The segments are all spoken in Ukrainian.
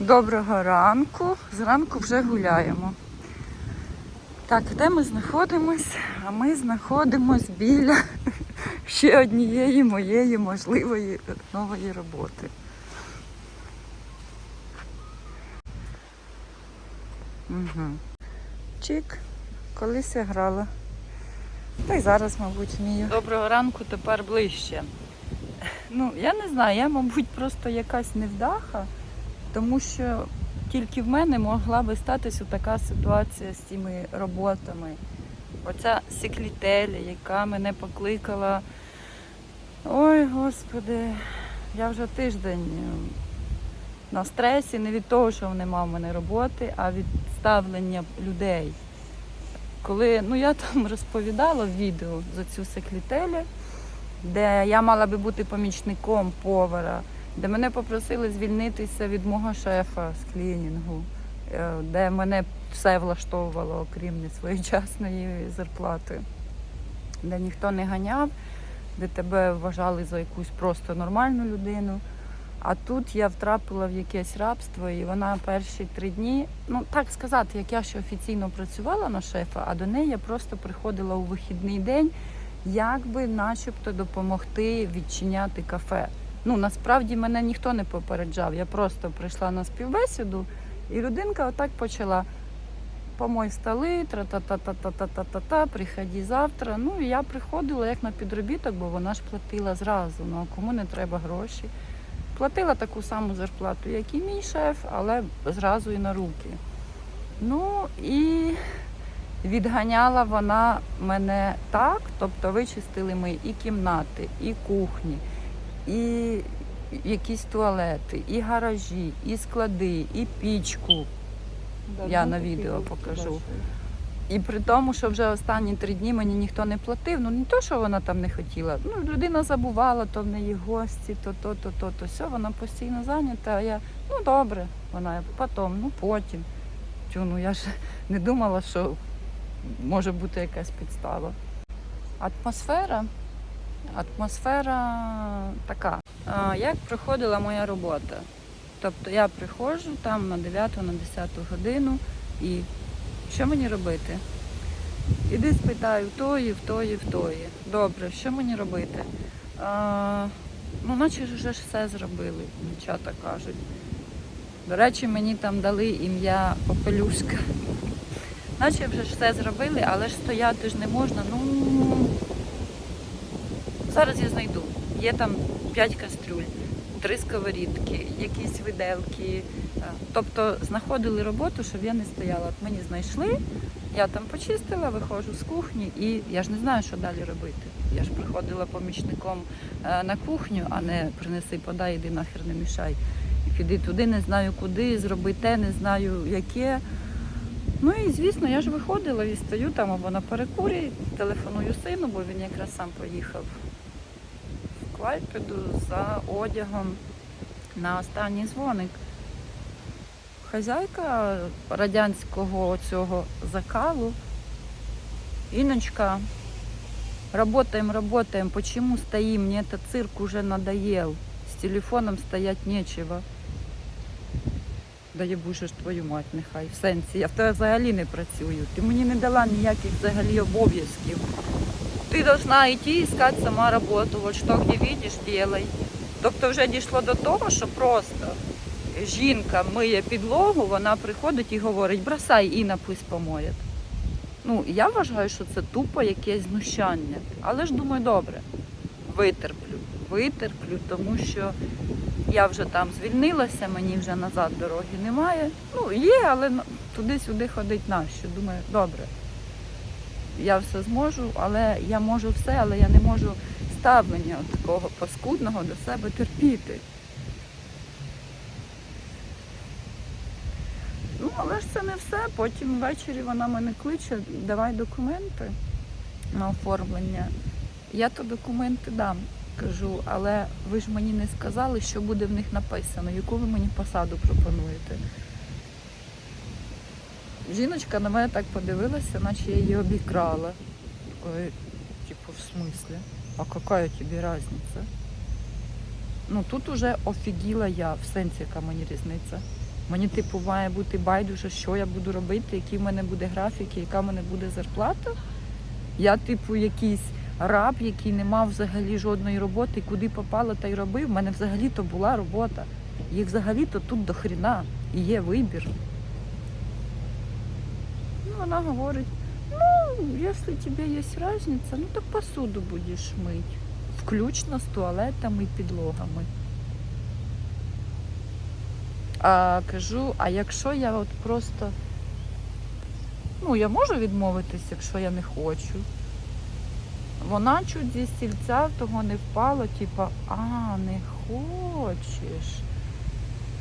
Доброго ранку. Зранку вже гуляємо. Так, де ми знаходимось? А ми знаходимось біля ще однієї моєї можливої нової роботи. Угу. Чик, колись я грала. Та й зараз, мабуть, вмію. Доброго ранку тепер ближче. Ну, я не знаю, я, мабуть, просто якась невдаха, тому що тільки в мене могла би статися така ситуація з цими роботами. Оця секлітеля, яка мене покликала. Ой, господи, я вже тиждень е, на стресі не від того, що нема в мене роботи, а від ставлення людей. Коли ну, я там розповідала в відео за цю секлітелю, де я мала би бути помічником повара, де мене попросили звільнитися від мого шефа з клінінгу, е, де мене все влаштовувало, окрім несвоєчасної зарплати, де ніхто не ганяв, де тебе вважали за якусь просто нормальну людину. А тут я втрапила в якесь рабство, і вона перші три дні, ну так сказати, як я ще офіційно працювала на шефа, а до неї я просто приходила у вихідний день, як би начебто допомогти відчиняти кафе. Ну насправді мене ніхто не попереджав. Я просто прийшла на співбесіду, і людинка отак почала. Помой столи, тра-та-та-та-та-та-та-та, приходи завтра. Ну і я приходила як на підробіток, бо вона ж платила зразу. Ну а кому не треба гроші. Платила таку саму зарплату, як і мій шеф, але зразу і на руки. Ну і відганяла вона мене так, тобто вичистили ми і кімнати, і кухні, і якісь туалети, і гаражі, і склади, і пічку. Я на відео покажу. І при тому, що вже останні три дні мені ніхто не платив. Ну не то, що вона там не хотіла. Ну, людина забувала, то в неї гості, то то, то, то, то все, вона постійно зайнята. А я, ну добре, вона потім, ну потім. Тю, ну я ж не думала, що може бути якась підстава. Атмосфера. Атмосфера така. Як проходила моя робота? Тобто я приходжу там на 9 на 10 годину і що мені робити? Іди спитаю в тої, в тої, в тої. Добре, що мені робити? А, ну, наче ж вже все зробили, дівчата кажуть. До речі, мені там дали ім'я Попелюшка. Наче вже ж все зробили, але ж стояти ж не можна. Ну зараз я знайду. Є там 5 кастрюль, три сковорідки, якісь виделки. Е, Тобто знаходили роботу, щоб я не стояла. От мені знайшли, я там почистила, виходжу з кухні і я ж не знаю, що далі робити. Я ж приходила помічником е, на кухню, а не принеси, подай, іди нахер не мішай. Піди туди, не знаю куди, зроби те, не знаю яке. Ну і звісно, я ж виходила і стою там або на перекурі, телефоную сину, бо він якраз сам поїхав в Клайпеду за одягом на останній дзвоник. Хазяйка радянського цього закалу. Иночка, работаем, работаем. Почему стоим? Мне этот цирк уже надоел. С телефоном стоять нечего. Да я боже ж твою мать, нехай. В сенсі, я в тебе взагалі не працюю. Ти мені не дала ніяких взагалі обов'язків. Ти должна йти і искать сама роботу. От що де видиш, делай. Тобто вже дійшло до того, що просто жінка миє підлогу, вона приходить і говорить, бросай Інна пусть помоє. Ну, я вважаю, що це тупо якесь знущання. Але ж думаю, добре, витерплю, витерплю, тому що я вже там звільнилася, мені вже назад дороги немає. Ну, є, але туди-сюди ходить нащо. Думаю, добре. Я все зможу, але я можу все, але я не можу ставлення такого паскудного до себе терпіти. Ну, але ж це не все. Потім ввечері вона мене кличе, давай документи на оформлення. Я то документи дам, кажу, але ви ж мені не сказали, що буде в них написано, яку ви мені посаду пропонуєте. Жіночка на мене так подивилася, наче я її обікрала. Ой, типу, в смислі? А яка тобі різниця? Ну тут уже офігіла я, в сенсі, яка мені різниця. Мені, типу, має бути байдуже, що я буду робити, який в мене буде графік, яка в мене буде зарплата. Я, типу, якийсь раб, який не мав взагалі жодної роботи, куди попало, та й робив. У мене взагалі-то була робота. Їх взагалі-то тут до хріна. І є вибір. Вона говорить, ну, якщо тебе є різниця, ну то посуду будеш мити. Включно з туалетами і підлогами. А кажу, а якщо я от просто. Ну, я можу відмовитись, якщо я не хочу. Вона чуть зі стільця того не впала, типа, а, не хочеш.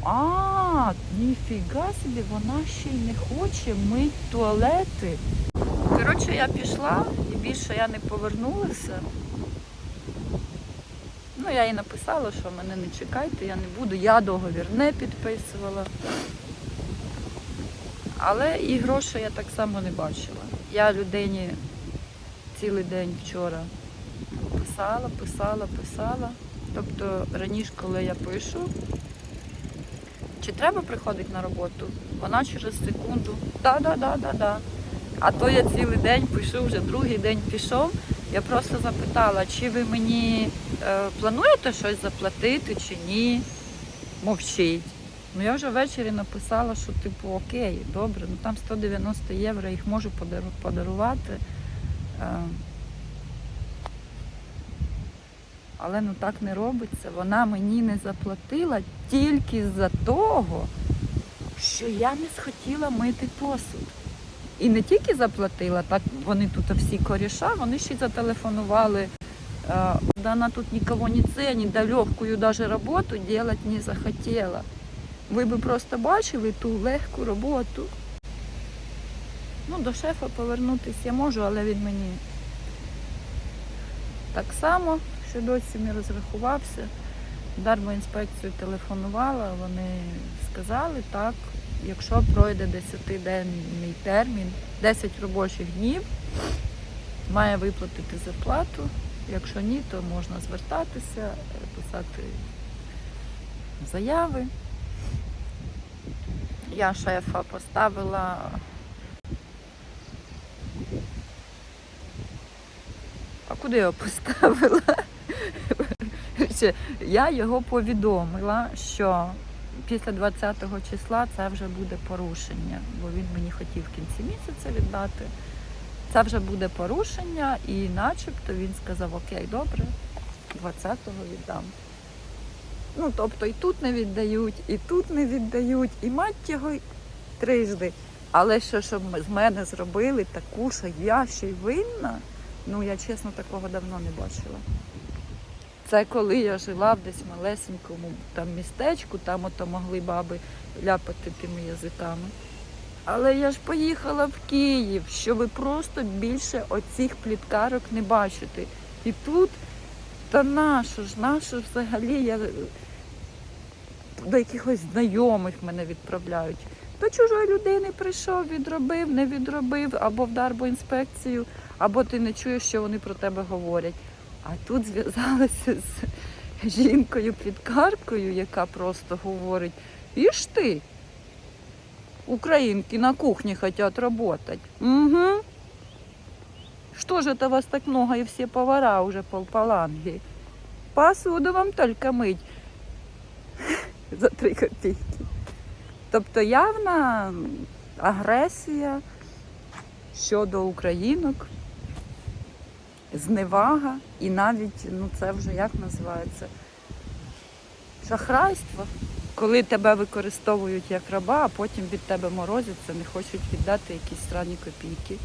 А, ніфіга собі, вона ще й не хоче мити туалети. Коротше, я пішла і більше я не повернулася. Ну, я їй написала, що мене не чекайте, я не буду. Я договір не підписувала. Але і грошей я так само не бачила. Я людині цілий день вчора писала, писала, писала. Тобто раніше, коли я пишу, чи треба приходити на роботу, вона через секунду да-да-да-да-да. А то я цілий день пишу, вже другий день пішов. Я просто запитала, чи ви мені е, плануєте щось заплатити чи ні. Мовчить. Ну я вже ввечері написала, що типу окей, добре, ну там 190 євро, їх можу подарувати. Е, але ну так не робиться. Вона мені не заплатила тільки з-за того, що я не схотіла мити посуд. І не тільки заплатила, так вони тут всі коріша, вони ще й зателефонували. Е, Да она тут никого не ценит, да легкую даже работу делать не захотела. Ви би просто бачили ту легку роботу. Ну, до шефа повернутися я можу, але він мені так само, що досі не розрахувався. Дармоінспекцію телефонувала, вони сказали, так, якщо пройде 10-денний термін, 10 робочих днів, має виплатити зарплату. Якщо ні, то можна звертатися, писати заяви. Я шефа поставила. А куди я поставила? Коротше, Я його повідомила, що після 20-го числа це вже буде порушення, бо він мені хотів в кінці місяця віддати. Це вже буде порушення, і начебто він сказав, окей, добре, 20-го віддам. Ну, тобто і тут не віддають, і тут не віддають, і мать його трижди. Але що, щоб з мене зробили таку, що я ще й винна, ну я чесно такого давно не бачила. Це коли я жила в десь малесенькому там містечку, там ото могли баби ляпати тими язиками. Але я ж поїхала в Київ, щоб просто більше оцих пліткарок не бачити. І тут, та нащо ж, нащо взагалі я до якихось знайомих мене відправляють. До чужої людини прийшов, відробив, не відробив, або в дарбоінспекцію, або ти не чуєш, що вони про тебе говорять. А тут зв'язалася з жінкою-підкаркою, яка просто говорить: Іж ти, Украинки на кухне хотят работать. Угу. Что же это вас так много и все повара уже по, по Ланглии? Посуду вам только мить за три копійки. Тобто явна агресія щодо українок, зневага і навіть, ну це вже як називається, шахрайство коли тебе використовують як раба, а потім від тебе морозяться, не хочуть віддати якісь странні копійки.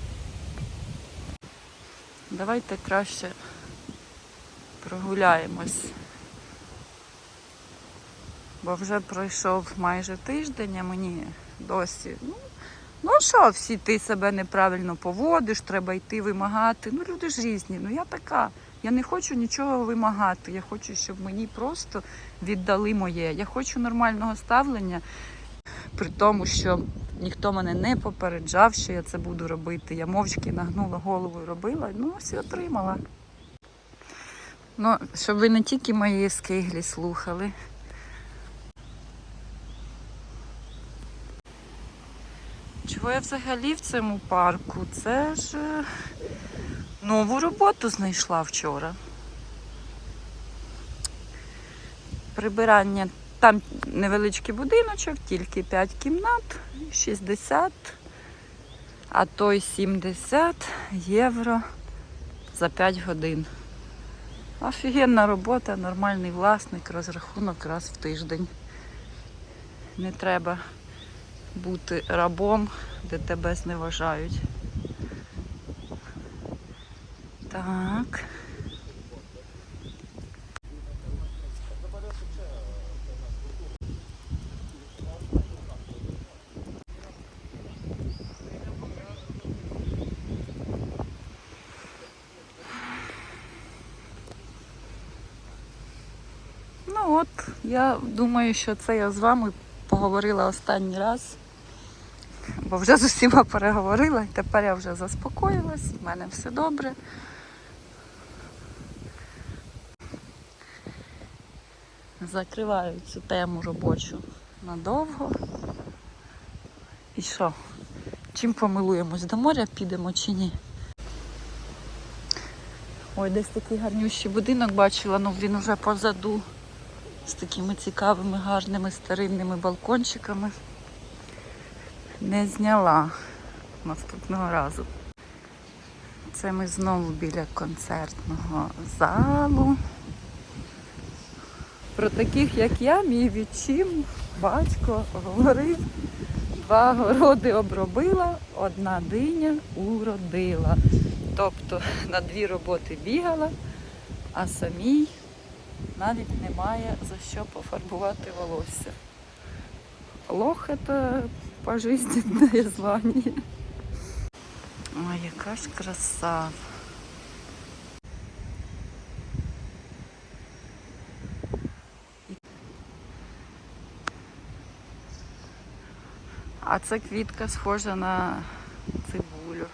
Давайте краще прогуляємось. Бо вже пройшов майже тиждень, а мені досі. Ну, ну що, всі ти себе неправильно поводиш, треба йти вимагати. Ну, люди ж різні, ну я така. Я не хочу нічого вимагати. Я хочу, щоб мені просто віддали моє. Я хочу нормального ставлення, при тому, що ніхто мене не попереджав, що я це буду робити. Я мовчки нагнула голову і робила, ну ось і отримала. Ну, щоб ви не тільки мої скиглі слухали. Чого я взагалі в цьому парку? Це ж е, нову роботу знайшла вчора. Прибирання. Там невеличкий будиночок, тільки 5 кімнат, 60, а то й 70 євро за 5 годин. Офігенна робота, нормальний власник, розрахунок раз в тиждень. Не треба бути рабом, де тебе зневажають. Так. Ну от, я думаю, що це я з вами поговорила останній раз, бо вже з усіма переговорила, і тепер я вже заспокоїлась, в мене все добре. Закриваю цю тему робочу надовго. І що? Чим помилуємось? До моря підемо чи ні? Ой, десь такий гарнющий будинок бачила, ну він уже позаду з такими цікавими, гарними старинними балкончиками. Не зняла наступного разу. Це ми знову біля концертного залу. Про таких, як я, мій відчим, батько говорив, два городи обробила, одна диня уродила. Тобто на дві роботи бігала, а самій навіть немає за що пофарбувати волосся. Лох це пожизненне звання. Ой, яка ж краса. А ця квітка схожа на цибулю.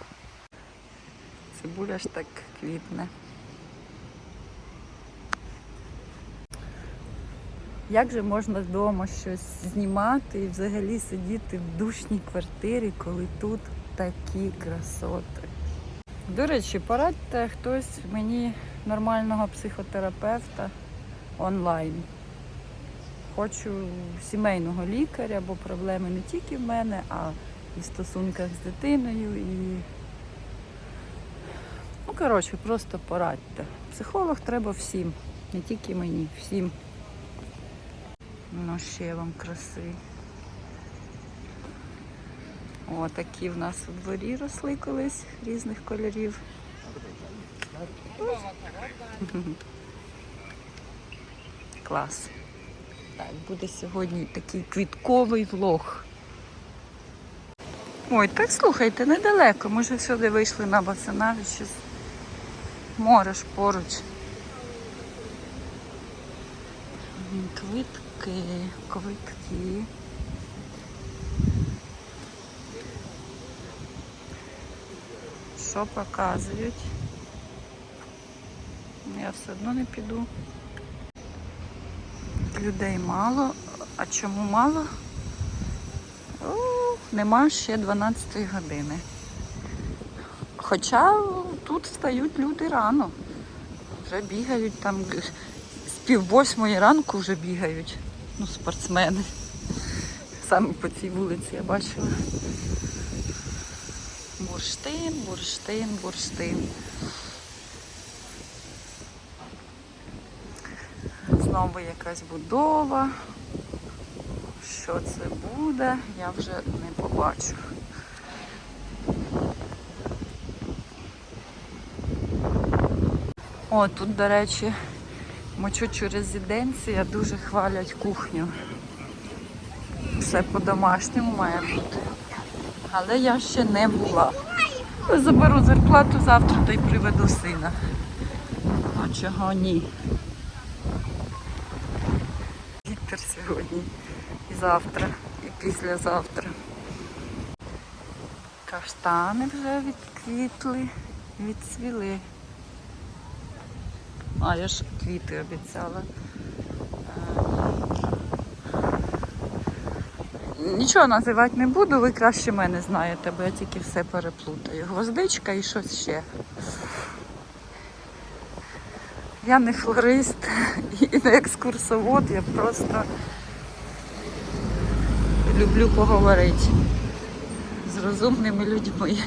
Цибуля ж так квітне. Як же можна вдома щось знімати і взагалі сидіти в душній квартирі, коли тут такі красоти? До речі, порадьте хтось мені нормального психотерапевта онлайн. Хочу сімейного лікаря, бо проблеми не тільки в мене, а і в стосунках з дитиною. І... Ну, коротше, просто порадьте. Психолог треба всім, не тільки мені, всім. Ну, ще вам краси. О, такі в нас у дворі росли колись різних кольорів. Клас. Так, буде сьогодні такий квітковий влог. Ой, так слухайте, недалеко. Ми ж сюди вийшли на Басанаві, щось море ж поруч. М, Квитки, квитки. Що показують? Я все одно не піду. Людей мало. А чому мало? О, нема ще 12 години. Хоча тут встають люди рано. Вже бігають там з пів восьмої ранку вже бігають. Ну, спортсмени. Саме по цій вулиці я бачила. Бурштин, бурштин, бурштин. Знову якась будова. Що це буде, я вже не побачу. О, тут, до речі, мочучу резиденція дуже хвалять кухню. Все по-домашньому має бути. Але я ще не була. Заберу зарплату завтра та й приведу сина. А чого ні? Вітер сьогодні. І завтра, і післязавтра. Каштани вже відквітли, відцвіли. А, я ж квіти обіцяла. Е, нічого називати не буду, ви краще мене знаєте, бо я тільки все переплутаю. Гвоздичка і щось ще. Я не флорист і не екскурсовод, я просто люблю поговорити з розумними людьми.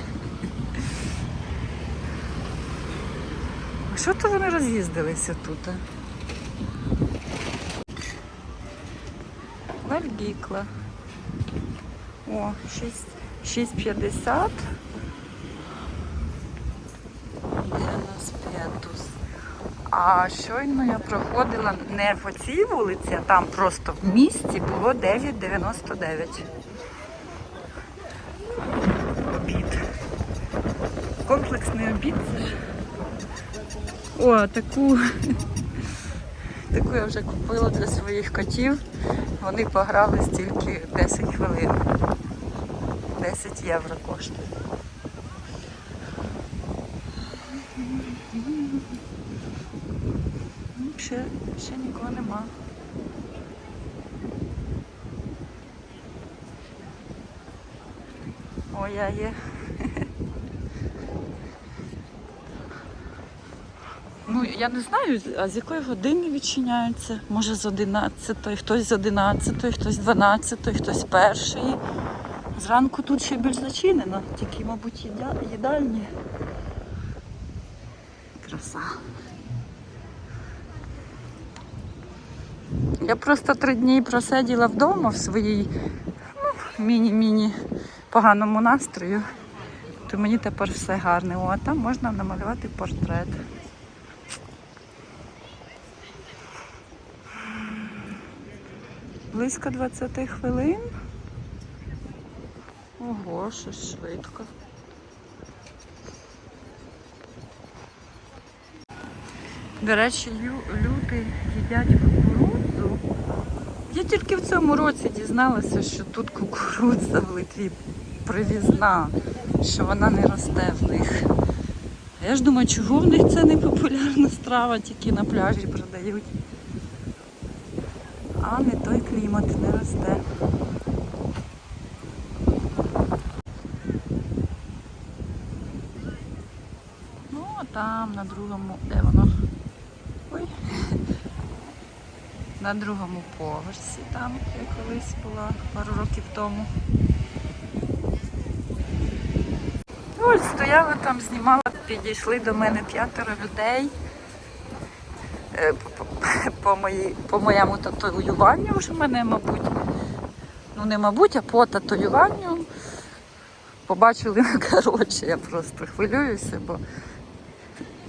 Що то вони роз'їздилися тут? Вальгікла. О, 6,50. Де у нас п'ятус? А щойно я проходила не по цій вулиці, а там просто в місті було 9,99. Обід. Комплексний обід. О, таку. Таку я вже купила для своїх котів. Вони пограли стільки 10 хвилин. 10 євро коштує. Ще, ще нікого нема. О, я є. Ну, я не знаю, а з якої години відчиняються. Може з 11-ї, хтось з 11-ї, хтось з 12-ї, хтось з першої. Зранку тут ще більш зачинено, тільки, мабуть, їдальні. Краса. Я просто три дні просиділа вдома в своїй ну, міні-міні поганому настрою. То мені тепер все гарне. О, а там можна намалювати портрет. Близько 20 хвилин. Ого, щось швидко. До речі, лю- люди їдять кукурудзу. Я тільки в цьому році дізналася, що тут кукурудза в Литві привізна, що вона не росте в них. Я ж думаю, чого в них це не популярна страва, тільки на пляжі продають. А не той клімат не росте. Ну, а там на другому, де воно? Ой. На другому поверсі, там я колись була пару років тому. Ось стояла там, знімала, підійшли до мене п'ятеро людей. Е, по- по- По, моєму татуюванню вже мене, мабуть. Ну не мабуть, а по татуюванню. Побачили, коротше, я просто хвилююся, бо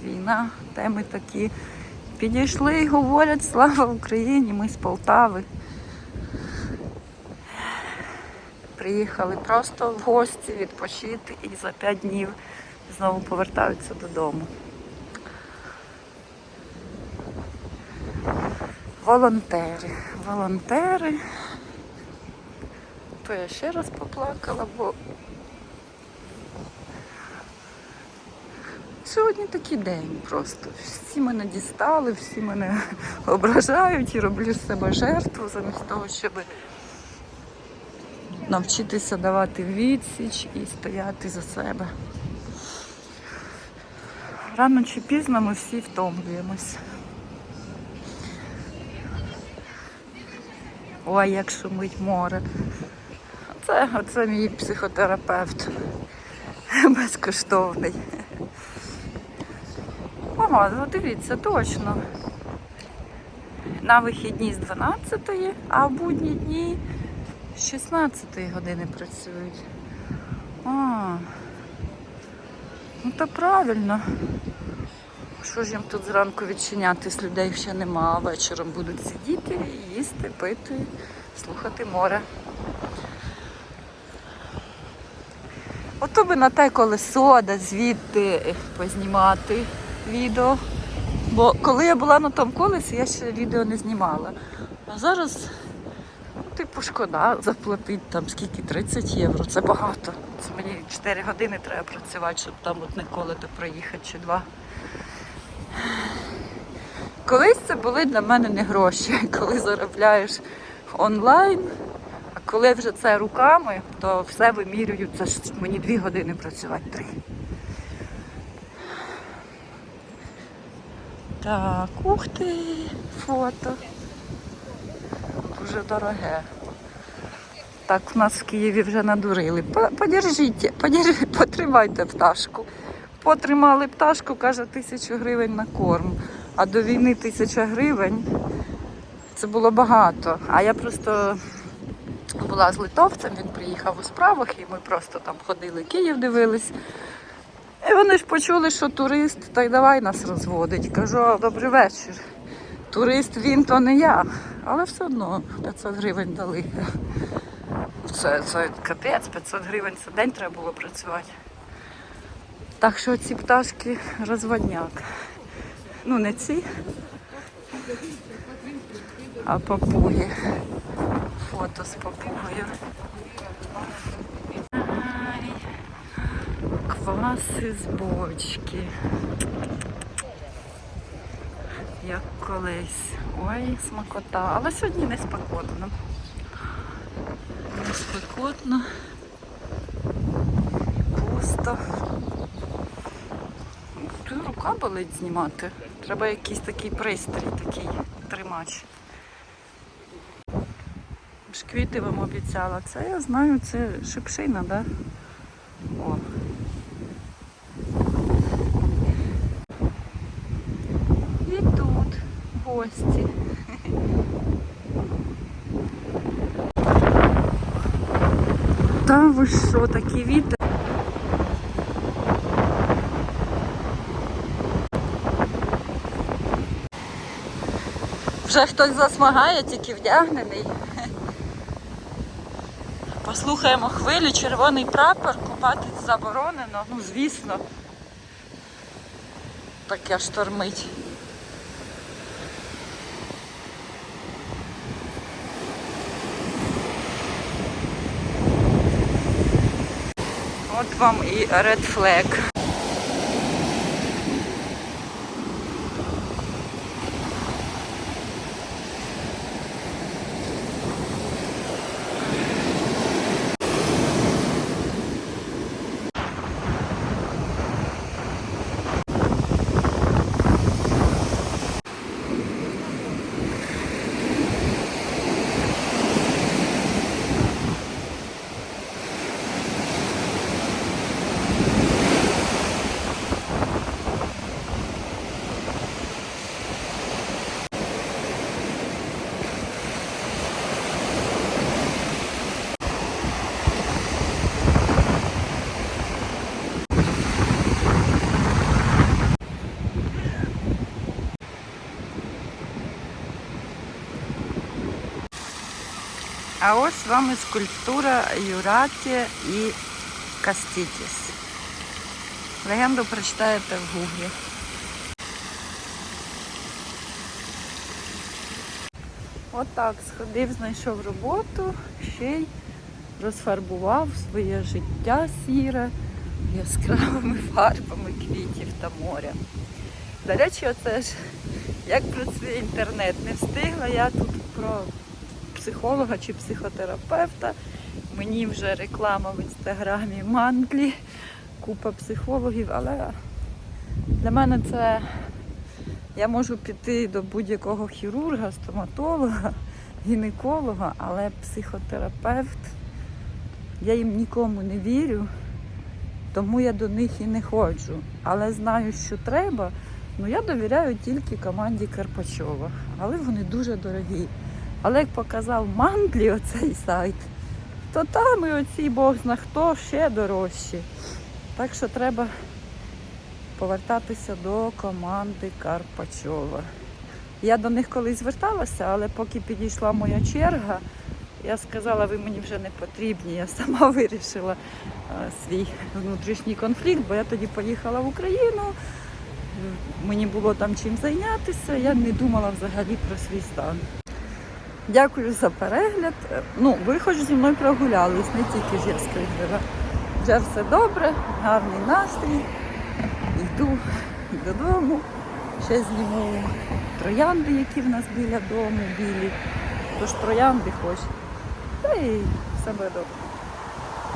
війна, теми такі. Підійшли і говорять, слава Україні, ми з Полтави. Приїхали просто в гості відпочити і за п'ять днів знову повертаються додому. Волонтери. Волонтери. То я ще раз поплакала, бо сьогодні такий день просто. Всі мене дістали, всі мене ображають і роблю з себе жертву замість того, щоб навчитися давати відсіч і стояти за себе. Рано чи пізно ми всі втомлюємось. Ой, як шумить море. Це, оце мій психотерапевт безкоштовний. Ага, ну дивіться, точно. На вихідні з 12-ї, а в будні дні з 16-ї години працюють. А, ну то правильно. Що ж їм тут зранку відчинятись, людей ще нема, а вечором будуть сидіти, їсти, пити, слухати море. Ото би на те колесо, да звідти познімати відео. Бо коли я була на тому колесі, я ще відео не знімала. А зараз, ну, типу, шкода заплатити там скільки 30 євро. Це багато. Це мені 4 години треба працювати, щоб там одне колесо проїхати чи два. Колись це були для мене не гроші, коли заробляєш онлайн, а коли вже це руками, то все вимірюю. Це ж мені дві години працювати три. Так, ух ти, фото. Дуже дороге. Так, в нас в Києві вже надурили. По- Подержіть, подержіть, потримайте пташку. Потримали пташку, каже, тисячу гривень на корм. А до війни тисяча гривень це було багато. А я просто була з литовцем, він приїхав у справах, і ми просто там ходили, Київ дивились. І вони ж почули, що турист, та й давай нас розводить. Кажу, добрий вечір. Турист він, то не я. Але все одно 500 гривень дали. Це, це капець, 500 гривень за день треба було працювати. Так що ці пташки розводняк. Ну не ці, а папуги. Фото з папугою. Кваси з бочки. Як колись. Ой, смакота. Але сьогодні не спекотно. Не спекотно. Пусто. Рука болить знімати. Треба якийсь такий пристрій, такий тримач. Ж квіти вам обіцяла. Це я знаю, це шипшина, да? О. І тут гості. Та ви що, такі вітер? Вже хтось засмагає, тільки вдягнений. Послухаємо хвилю, червоний прапор, купатись заборонено, ну звісно. Таке штормить. От вам і Red Flag. А ось вам і скульптура Юраті і Кастітіс. Легенду прочитаєте в гуглі. Отак сходив, знайшов роботу, ще й розфарбував своє життя сіре яскравими фарбами квітів та моря. До речі, оце ж як працює інтернет. Не встигла я тут про психолога чи психотерапевта. Мені вже реклама в інстаграмі мандлі, купа психологів, але для мене це я можу піти до будь-якого хірурга, стоматолога, гінеколога, але психотерапевт, я їм нікому не вірю, тому я до них і не ходжу. Але знаю, що треба. Ну я довіряю тільки команді Карпачова, але вони дуже дорогі. Але як показав Мандлі оцей сайт, то там і оці Бог зна хто ще дорожчі. Так що треба повертатися до команди Карпачова. Я до них колись зверталася, але поки підійшла моя черга, я сказала, ви мені вже не потрібні. Я сама вирішила е, свій внутрішній конфлікт, бо я тоді поїхала в Україну. Мені було там чим зайнятися, я не думала взагалі про свій стан. Дякую за перегляд. Е, Ну, ви хоч зі мною прогулялись, не тільки ж я скриглива. Вже все добре, гарний настрій. Йду додому. Ще зніму троянди, які в нас біля дому, білі. Тож троянди хоч. Та і все буде добре.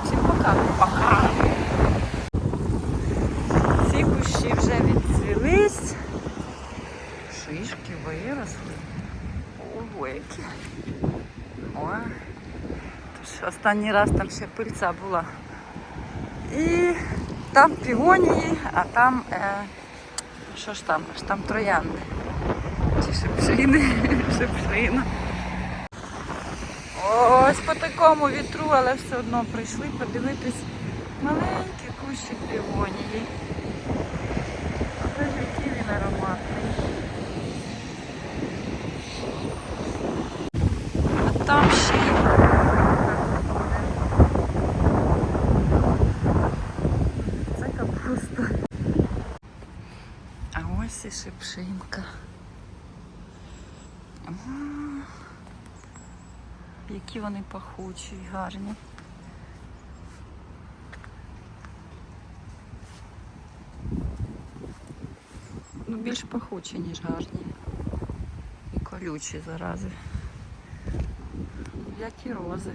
Всім пока. Пока. Ці кущі вже відцвілись. Шишки виросли. Ого, які. Ой. Тож останній раз там ще пильця була. І там пігонії, а там. Е, що ж там? Аж там троянди. Чи шипшини, шипшина. Ось по такому вітру, але все одно прийшли подивитись маленький кущик півонії. Але який він ароматний. А там ще й це капуста. А і Які вони пахучі і гарні. Ну, більш пахучі, ніж гарні. І колючі зарази. Як рози.